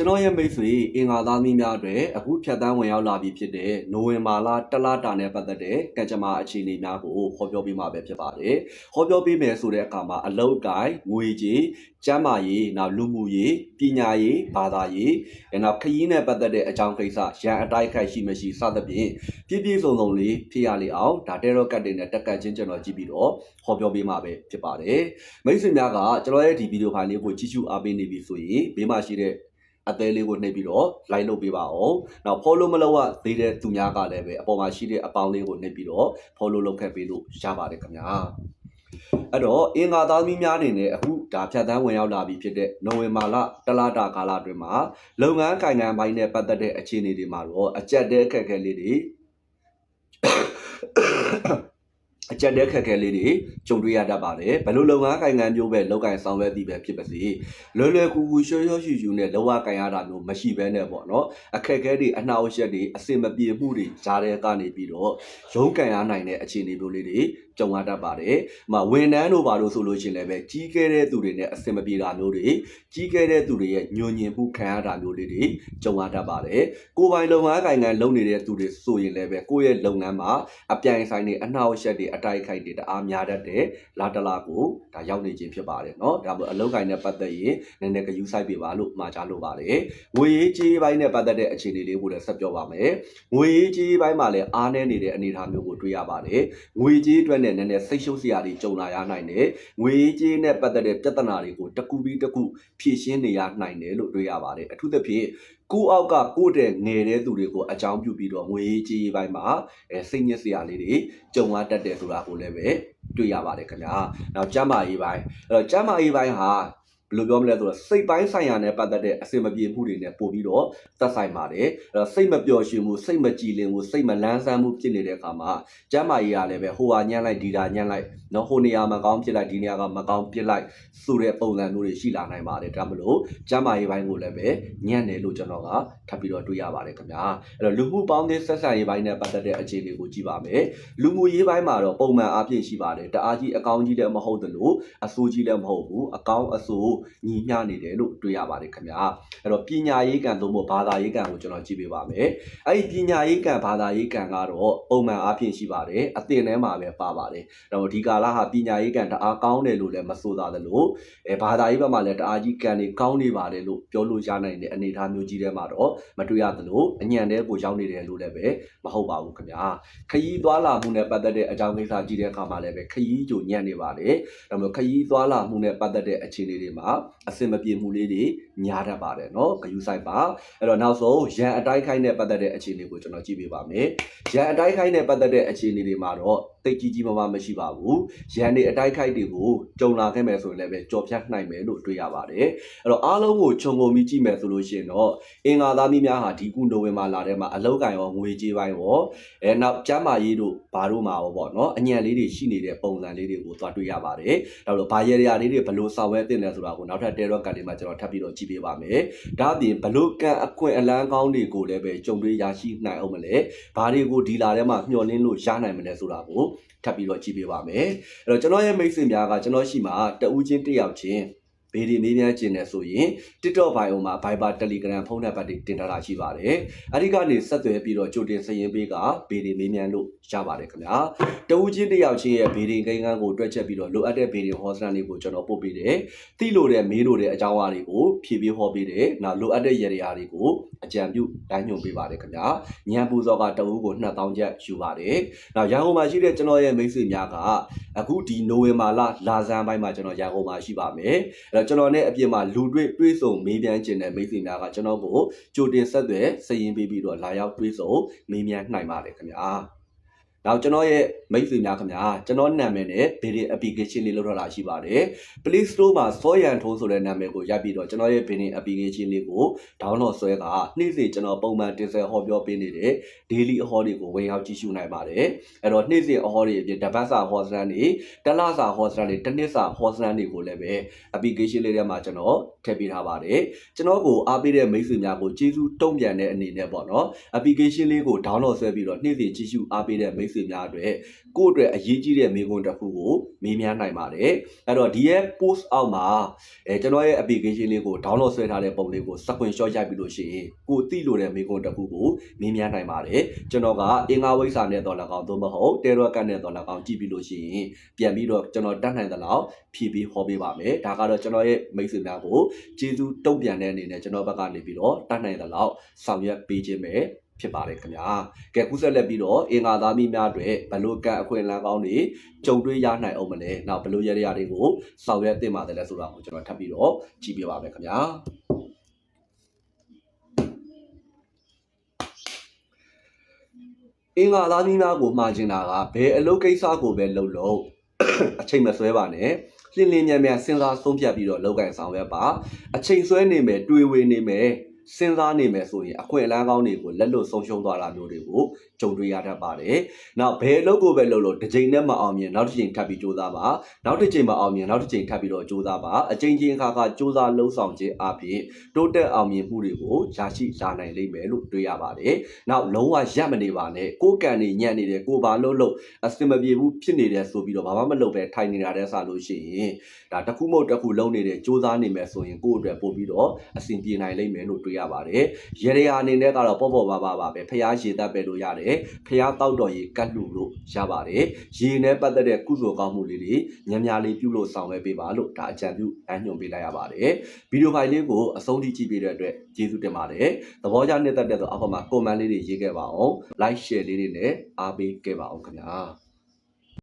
ကျွန်တော်ရဲ့မိတ်ဆွေအင်္ဂါသားမီးများအတွက်အခုဖြတ်တန်းဝင်ရောက်လာပြီဖြစ်တဲ့နိုဝင်ဘာလတလတာနဲ့ပတ်သက်တဲ့ကံကြမ္မာအခြေအနေများကိုဟောပြောပေးမှာပဲဖြစ်ပါတယ်။ဟောပြောပေးမယ်ဆိုတဲ့အခါမှာအလောက်ကိုင်းငွေကြီးကျမ်းမာရေးနောက်လူမှုရေးပညာရေးဘာသာရေးနောက်ခရီးနဲ့ပတ်သက်တဲ့အကြောင်းကိစ္စရန်အတိုက်ခိုက်ရှိမရှိစသဖြင့်ပြည့်ပြည့်စုံစုံလေးဖြစ်ရလေအောင်ဒါတဲရော့ကတ်တွေနဲ့တက်ကတ်ချင်းကျွန်တော်ကြည့်ပြီးတော့ဟောပြောပေးမှာပဲဖြစ်ပါတယ်။မိတ်ဆွေများကကျွန်တော်ရဲ့ဒီဗီဒီယိုဖိုင်လေးကိုကြည့်ရှုအားပေးနေပြီဆိုရင်ဘေးမှာရှိတဲ့ အသေးလေးကိုနှိပ်ပြီးတော့ like လုပ်ပေးပါအောင်။နောက် follow မလုပ်ရသေးတဲ့သူများကလည်းပဲအပေါ်မှာရှိတဲ့အပေါင်းလေးကိုနှိပ်ပြီးတော့ follow လုပ်ခဲ့ပေးလို့ရပါတယ်ခင်ဗျာ။အဲ့တော့အင်္ဂါသားသမီးများအနေနဲ့အခုဒါဖြတ်တန်းဝင်ရောက်လာပြီဖြစ်တဲ့နိုဝင်ဘာလတလတာကာလအတွင်းမှာလုပ်ငန်းကိုင်ငံပိုင်းနဲ့ပတ်သက်တဲ့အခြေအနေတွေမှာတော့အကြက်တဲအခက်အခဲလေးတွေ အကြက်တဲ့ခက်ခဲလေးတွေကြုံတွေ့ရတတ်ပါတယ်ဘယ်လိုလုပ်ငန်းကိုင်ငံမျိုးပဲလုပ်ကိုင်ဆောင်ရွက်သည်ပဲဖြစ်ပါစေလွယ်လွယ်ကူကူရှောရှောရှူရှူနဲ့လောကကိုင်ရတာမျိုးမရှိဘဲနဲ့ပေါ့နော်အခက်အခဲတွေအနှောက်အယှက်တွေအစင်မပြေမှုတွေကြားတဲ့ကနေပြီးတော့ရုန်းကန်ရနိုင်တဲ့အခြေအနေမျိုးလေးတွေ ကြုံရတတ်ပါတယ်။မဝန်ထမ်းတို့ဘာလို့ဆိုလို့ရှိရင်လည်းပဲကြီးခဲ့တဲ့သူတွေနဲ့အစင်မပြေတာမျိုးတွေကြီးခဲ့တဲ့သူတွေရဲ့ညှို့ညင်မှုခံရတာမျိုးလေးတွေကြုံရတတ်ပါတယ်။ကိုယ်ပိုင်လုပ်ငန်းကိုင်ငံလုပ်နေတဲ့သူတွေဆိုရင်လည်းပဲကိုယ့်ရဲ့လုပ်ငန်းမှာအပြိုင်ဆိုင်တွေအနှောက်အယှက်တွေအတိုက်အခိုက်တွေတအားများတတ်တဲ့လာတလာကိုဒါရောက်နေခြင်းဖြစ်ပါတယ်เนาะဒါမို့အလုပ်ကိုင်နဲ့ပတ်သက်ရင်နည်းနည်းကယူဆိုင်ပေးပါလို့မှာကြားလိုပါတယ်ငွေရေးကြေးပိုင်းနဲ့ပတ်သက်တဲ့အခြေအနေလေးကိုလည်းဆက်ပြောပါမယ်ငွေရေးကြေးပိုင်းမှာလည်းအားနည်းနေတဲ့အနေအထားမျိုးကိုတွေ့ရပါတယ်ငွေကြေးအတွက်နဲ့ ့နည်းနည်းစိတ်ရှုပ်စရာတွေကြုံလာရနိုင်တယ်ငွေရေးကြေးနဲ့ပတ်သက်တဲ့ပြဿနာတွေကိုတစ်ခုပြီးတစ်ခုဖြေရှင်းနေရနိုင်တယ်လို့တွေ့ရပါတယ်အထူးသဖြင့်ကိုအောက်ကကိုတဲ့ငယ်တဲ့သူတွေကိုအကြောင်းပြုပြီးတော့ငွေရေးကြေးရေးပိုင်းမှာအဲစိတ်ညစ်စရာလေးတွေကြုံရတတ်တယ်ဆိုတာကိုလည်းပဲတွေ့ရပါတယ်ခင်ဗျာ။နောက်ကျမ်းမာရေးပိုင်းအဲ့တော့ကျမ်းမာရေးပိုင်းဟာ ဘယ်လိုပြောမလဲဆိုတော့စိတ်ပိုင်းဆိုင်ရာနဲ့ပတ်သက်တဲ့အစင်မပြေမှုတွေနဲ့ပို့ပြီးတော့သက်ဆိုင်ပါတယ်။အဲ့တော့စိတ်မပျော်ရွှင်မှုစိတ်မကြည်လင်မှုစိတ်မလန်းဆန်းမှုဖြစ်နေတဲ့အခါမှာကျမ်းမာရေးကလည်းပဲဟိုဟာညံ့လိုက်ဒီတာညံ့လိုက်နော်ဟိုနေရာမကောင်းဖြစ်လိုက်ဒီနေရာကမကောင်းဖြစ်လိုက်ဆိုတဲ့ပုံစံမျိုးတွေရှိလာနိုင်ပါတယ်ဒါမလို့ကျမ်းမာရေးပိုင်းကိုလည်းပဲညံ့တယ်လို့ကျွန်တော်ကထပ်ပြီးတော့တွေ့ရပါတယ်ခင်ဗျာအဲ့တော့လူမှုပေါင်းသင်းဆက်ဆံရေးပိုင်းနဲ့ပတ်သက်တဲ့အခြေအနေကိုကြည့်ပါမယ်လူမှုရေးပိုင်းမှာတော့ပုံမှန်အားဖြင့်ရှိပါတယ်တအားကြီးအကောင်းကြီးလည်းမဟုတ်သလိုအဆိုးကြီးလည်းမဟုတ်ဘူးအကောင်းအဆိုးညီမျှနေတယ်လို့တွေ့ရပါတယ်ခင်ဗျာအဲ့တော့ပညာရေးကံသို့မဟုတ်ဘာသာရေးကံကိုကျွန်တော်ကြည့်ပေးပါမယ်အဲ့ဒီပညာရေးကံဘာသာရေးကံကတော့ပုံမှန်အားဖြင့်ရှိပါတယ်အသင်ထဲမှာပဲပါပါတယ်အဲ့တော့ဒီကာလဟာပညာရေးကံတအားကောင်းတယ်လို့လည်းမဆိုသာသလိုအဲဘာသာရေးဘက်မှာလည်းတအားကြီးကံတွေကောင်းနေပါတယ်လို့ပြောလို့ရနိုင်တဲ့အနေအထားမျိုးကြီးထဲမှာတော့မတွေ့ရသလိုအညံတဲ့ကိုရောက်နေတယ်လို့လည်းပဲမဟုတ်ပါဘူးခင်ဗျာခရီးသွားလာမှုနဲ့ပတ်သက်တဲ့အကြောင်းကိစ္စကြည့်တဲ့အခါမှာလည်းပဲခရီးကြိုညံ့နေပါတယ်ဒါပေမဲ့ခရီးသွားလာမှုနဲ့ပတ်သက်တဲ့အခြေအနေတွေမှာအဆင်မပြေမှုလေးတွေများတတ်ပါတယ်เนาะဂယူဆိုင်ပါအဲ့တော့နောက်ဆုံးရန်အတိုက်ခိုက်နဲ့ပတ်သက်တဲ့အခြေအနေကိုကျွန်တော်ကြည့်ပေးပါမယ်ရန်အတိုက်ခိုက်နဲ့ပတ်သက်တဲ့အခြေအနေတွေမှာတော့ တိတ်ကြီးကြီးမားမားမရှိပါဘူးရန်တွေအတိုက်ခိုက်တွေကိုကြုံလာခဲ့မယ်ဆိုရင်လည်းပဲကြော်ဖြတ်နိုင်မယ်လို့တွေ့ရပါတယ်အဲ့တော့အားလုံးကိုခြုံငုံပြီးကြည့်မယ်ဆိုလို့ရှိရင်တော့အင်္ဂါသားမီးများဟာဒီခုနိုဝင်ဘာလထဲမှာအလောက်ကင်ရောငွေကြေးပိုင်းရောအဲနောက်ကျမ်းမာရေးတို့ဘာတို့မှာရောပေါ့နော်အညံလေးတွေရှိနေတဲ့ပုံစံလေးတွေကိုသွားတွေ့ရပါတယ်ဒါလို့ဘာရရလေးတွေဘလို့ဆောင်ရွက်တင်တယ်ဆိုတာကိုနောက်ထပ်တဲရော့ကန်လေးမှာကျွန်တော်ထပ်ပြီးတော့ကြည့်ပေးပါမယ်ဒါအပြင်ဘလို့ကန်အခွင့်အလန်းကောင်းတွေကိုလည်းပဲကြုံတွေ့ရရှိနိုင်အောင်မလဲဘာတွေကိုဒီလာထဲမှာမျှော်လင့်လို့ရနိုင်မလဲဆိုတာကိုထပ်ပြီးတော့ကြည့်ပေးပါမယ်အဲ့တော့ကျွန်တော်ရဲ့မိတ်ဆွေများကကျွန်တော်ရှိမှာတဦးချင်းတစ်ယောက်ချင်း ဘေးဒီမေးမြန်းခြင်းနဲ့ဆိုရင် TikTok bio မှာ Viber Telegram ဖုန်းနံပါတ်တွေတင်ထားတာရှိပါတယ်။အဲဒီကနေဆက်သွယ်ပြီးတော့ကြိုတင်စာရင်းပေးကဘေးဒီမေးမြန်းလို့ရပါတယ်ခင်ဗျာ။တဦးချင်းတစ်ယောက်ချင်းရဲ့ဘေးဒီကိန်းကန်းကိုတွက်ချက်ပြီးတော့လိုအပ်တဲ့ဘေးဒီဟောစတန်တွေကိုကျွန်တော်ပို့ပေးတယ်။သိလို့တဲ့မေးလို့တဲ့အကြောင်းအရာတွေကိုဖြည့်ပြီးဟောပေးတယ်။နောက်လိုအပ်တဲ့ရည်ရည်တွေကိုအကြံပြုတိုင်းညွှန်ပေးပါတယ်ခင်ဗျာ။ညံပူစောကတဦးကို2000ကျပ်ယူပါတယ်။နောက်ရန်ကုန်မှာရှိတဲ့ကျွန်တော်ရဲ့မိတ်ဆွေများကအခုဒီနိုဝင်ဘာလလာဇန်ပိုင်းမှာကျွန်တော်ရန်ကုန်မှာရှိပါမယ်။အဲ့တော့ကျွန်တော်နဲ့အပြင်မှာလူတွေ့တွေးဆုံမေးမြန်းခြင်းတဲ့မိတ်ဆွေများကကျွန်တော်ကိုကြိုတင်ဆက်သွယ်စည်ရင်ပေးပြီးတော့လာရောက်တွေးဆုံမေးမြန်းနိုင်ပါတယ်ခင်ဗျာ။ နောက်ကျွန်တော်ရဲ့မိတ်ဆွေများခင်ဗျာကျွန်တော်နာမည်နဲ့ဗီဒီယို application လေးလုပ်ထားတာရှိပါတယ် Play Store မှာစောရန်ထိုးဆိုတဲ့နာမည်ကိုရိုက်ပြီးတော့ကျွန်တော်ရဲ့ဗီဒီယို application လေးကို download ဆွဲကနေ့စဉ်ကျွန်တော်ပုံမှန်တင်ဆက်ဟောပြောပေးနေတဲ့ daily အဟောတွေကိုဝင်ရောက်ကြည့်ရှုနိုင်ပါတယ်အဲ့တော့နေ့စဉ်အဟောတွေအပြင်တပတ်စာဟောစတန်တွေတလစာဟောစတန်တွေတစ်နှစ်စာဟောစတန်တွေကိုလည်းပဲ application လေးထဲမှာကျွန်တော်ထည့်ပေးထားပါတယ်ကျွန်တော်ကိုအားပေးတဲ့မိတ်ဆွေများကိုကျေးဇူးတုံ့ပြန်တဲ့အနေနဲ့ပေါ့နော် application လေးကို download ဆွဲပြီးတော့နေ့စဉ်ကြည့်ရှုအားပေးတဲ့မိတ်တ်ဆွေများအတွက်ကိုယ့်အတွက်အရေးကြီးတဲ့မိကွန်းတစ်ခုကိုမေးမြန်းနိုင်ပါတယ်အဲ့တော့ဒီရဲ့ post အောက်မှာအဲကျွန်တော်ရဲ့ application လေးကို download ဆွဲထားတဲ့ပုံလေးကို screenshot ရိုက်ပြီးလို့ရှိရင်ကိုသိလို့တဲ့မိကွန်းတစ်ခုကိုမေးမြန်းနိုင်ပါတယ်ကျွန်တော်ကအင်္ဂါဝိဇ္ဇာနဲ့တော့၎င်းသို့မဟုတ် terror ကတ်နဲ့တော့၎င်းကြည့်ပြီးလို့ရှိရင်ပြန်ပြီးတော့ကျွန်တော်တတ်နိုင်သလောက်ဖြည့်ပြီးဟောပေးပါမယ်ဒါကတော့ကျွန်တော်ရဲ့မိတ်ဆွေများကိုကျေးဇူးတုံ့ပြန်တဲ့အနေနဲ့ကျွန်တော်ဘက်ကနေပြီးတော့တတ်နိုင်သလောက်ဆောင်ရွက်ပေးခြင်းပဲ ဖြစ်ပါတယ်ခင်ဗျာကဲခုဆက်လက်ပြီးတော့အင်္ဂါသားမိများအတွက်ဘလို့ကတ်အခွင့်အလမ်းကောင်းတွေကြုံတွေ့ရနိုင်အောင်မလဲနောက်ဘလို့ရရတွေကိုဆောင်ရွက်တင်ပါတယ်လဲဆိုတာကိုကျွန်တော်ထပ်ပြီးတော့ကြည့်ပြပါမယ်ခင်ဗျာအင်္ဂါသားမိများကိုမှာကျင်တာကဘယ်အလုပ်ကိစ္စကိုပဲလုပ်လို့အချိန်မဆွဲပါနဲ့လင်းလင်းမြန်မြန်စဉ်းစားဆုံးဖြတ်ပြီးတော့လောက်ကင်ဆောင်ရွက်ပါအချိန်ဆွဲနေမယ်တွေးဝေနေမယ် စဉ်းစားနေမယ်ဆိုရင်အခွင့်အလမ်းကောင်းတွေကိုလက်လွတ်ဆုံးရှုံးသွားတာမျိုးတွေကိုကြုံတွေ့ရတတ်ပါတယ်။နောက်ဘယ်အလုပ်ကိုပဲလုပ်လို့တစ်ချိန်နဲ့မအောင်မြင်နောက်တစ်ချိန်ထပ်ပြီးစူးစမ်းပါ။နောက်တစ်ချိန်မအောင်မြင်နောက်တစ်ချိန်ထပ်ပြီးတော့စူးစမ်းပါ။အချိန်ချင်းအခါခါစူးစမ်းလှုပ်ဆောင်ခြင်းအပြင်တိုးတက်အောင်မြင်မှုတွေကိုရရှိလာနိုင်လိမ့်မယ်လို့တွေ့ရပါတယ်။နောက်လုံးဝရပ်မနေပါနဲ့ကိုယ်ကန်နေညံ့နေတယ်ကိုယ်ဘာလို့လို့အစင်မပြေဘူးဖြစ်နေတယ်ဆိုပြီးတော့ဘာမှမလုပ်ပဲထိုင်နေတာတဲ့ဆာလို့ရှိရင်ဒါတစ်ခုမဟုတ်တစ်ခုလုံးနေတဲ့စူးစမ်းနေမယ်ဆိုရင်ကိုယ့်အတွက်ပို့ပြီးတော့အဆင်ပြေနိုင်လိမ့်မယ်လို့တွေ့ရပါတယ်။ရေရာအနေနဲ့ကတော့ပေါ့ပေါ့ပါပါပါပဲဖျားရေတက်ပဲလို့ရတယ်။ဖျားတောက်တော်ရေကတ်လူလို့ရပါတယ်။ရေနဲ့ပတ်သက်တဲ့ကုသိုလ်ကောင်းမှုလေးတွေညံ့ညာလေးပြုလို့ဆောင်ရွက်ပေးပါလို့ဒါအကြံပြုအညွှန်ပေးလိုက်ရပါတယ်။ဗီဒီယိုဖိုင်လေးကိုအဆုံးထိကြည့်ပေးတဲ့အတွက်ကျေးဇူးတင်ပါတယ်။သဘောကျနှစ်သက်တဲ့ဆိုအောက်မှာ comment လေးတွေရေးခဲ့ပါအောင်။ like share လေးတွေနဲ့အားပေးခဲ့ပါအောင်ခင်ဗျာ။